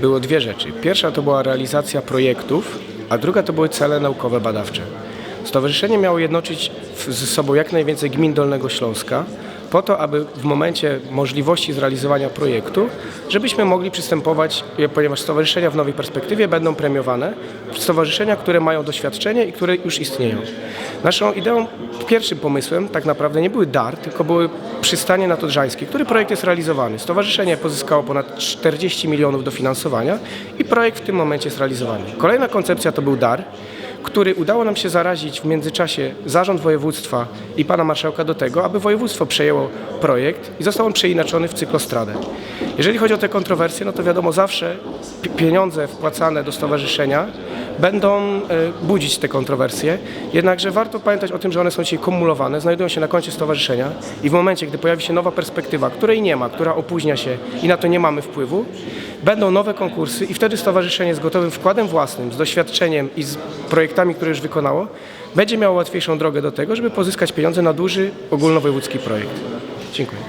było dwie rzeczy. Pierwsza to była realizacja projektów, a druga to były cele naukowe badawcze. Stowarzyszenie miało jednoczyć ze sobą jak najwięcej gmin Dolnego Śląska, po to, aby w momencie możliwości zrealizowania projektu, żebyśmy mogli przystępować, ponieważ stowarzyszenia w nowej perspektywie będą premiowane, stowarzyszenia, które mają doświadczenie i które już istnieją. Naszą ideą, pierwszym pomysłem tak naprawdę nie były dar, tylko były przystanie na Todrzańskiej, który projekt jest realizowany. Stowarzyszenie pozyskało ponad 40 milionów dofinansowania i projekt w tym momencie jest realizowany. Kolejna koncepcja to był dar, który udało nam się zarazić w międzyczasie zarząd województwa i pana marszałka do tego, aby województwo przejęło projekt i został on przeinaczony w cyklostradę. Jeżeli chodzi o te kontrowersje, no to wiadomo, zawsze pi- pieniądze wpłacane do stowarzyszenia będą e, budzić te kontrowersje, jednakże warto pamiętać o tym, że one są dzisiaj kumulowane, znajdują się na koncie stowarzyszenia i w momencie, gdy pojawi się nowa perspektywa, której nie ma, która opóźnia się i na to nie mamy wpływu, będą nowe konkursy i wtedy stowarzyszenie z gotowym wkładem własnym, z doświadczeniem i z projektami, które już wykonało, będzie miało łatwiejszą drogę do tego, żeby pozyskać pieniądze na duży ogólnowojewódzki projekt. Dziękuję.